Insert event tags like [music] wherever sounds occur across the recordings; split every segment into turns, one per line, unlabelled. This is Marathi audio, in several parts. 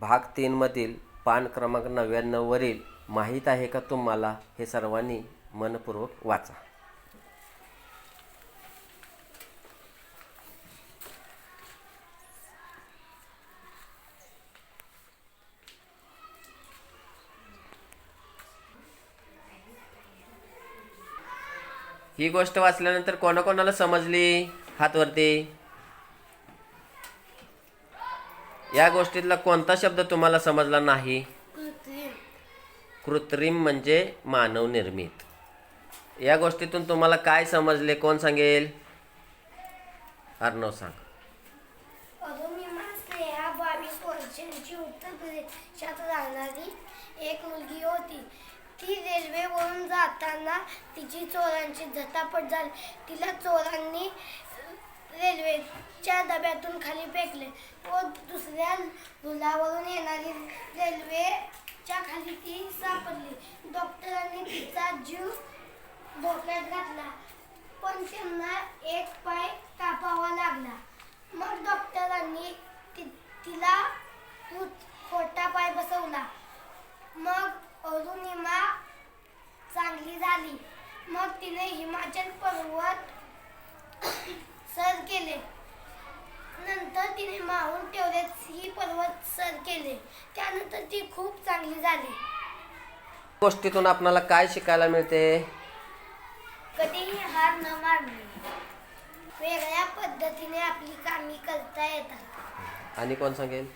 भाग तीनमधील पान क्रमांक नव्याण्णववरील माहीत आहे का तुम्हाला हे सर्वांनी मनपूर्वक वाचा. ही गोष्ट वाचल्यानंतर कोणाकोणाला समजली हात या गोष्टीतला कोणता शब्द तुम्हाला समजला नाही?
कृत्रिम.
म्हणजे मानव निर्मित. या गोष्टीतून तुम्हाला काय समजले? कोण सांगेल? अर्णव सांग.
उत्तर प्रदेशात राहणारी एक मुलगी होती. ती रेल्वेवरून जाताना तिची चोरांची झटापट झाली. तिला चोरांनी च्या डब्यातून खाली फेकले. व दुसऱ्या रुलावरून येणारी रेल्वेच्या खाली ती सापडली. डॉक्टरांनी तिचा जीव धोक्यात घातला. पण त्यांना एक पाय कापावा लागला. मग डॉक्टरांनी ति- तिला खोटा पाय बसवला. मग अरुणिमा चांगली झाली. मग तिने हिमाचल पर्वत [coughs] सर केले. नंतर तिने माउंट एव्हरेस्ट ही पर्वत सर केले. त्यानंतर ती खूप चांगली झाली.
गोष्टीतून आपणाला काय शिकायला मिळते?
कधीही हार न मानणे. वेगळ्या पद्धतीने आपली कामे करता येतात.
आणि कोण सांगेल?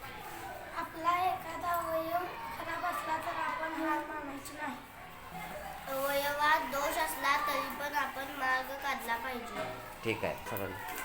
आपला एखादा अवयव खराब असला तर आपण हार मानायची नाही. अवयवात दोष असला तरी पण आपण मार्ग काढला पाहिजे.
ठीक आहे सर्वांनी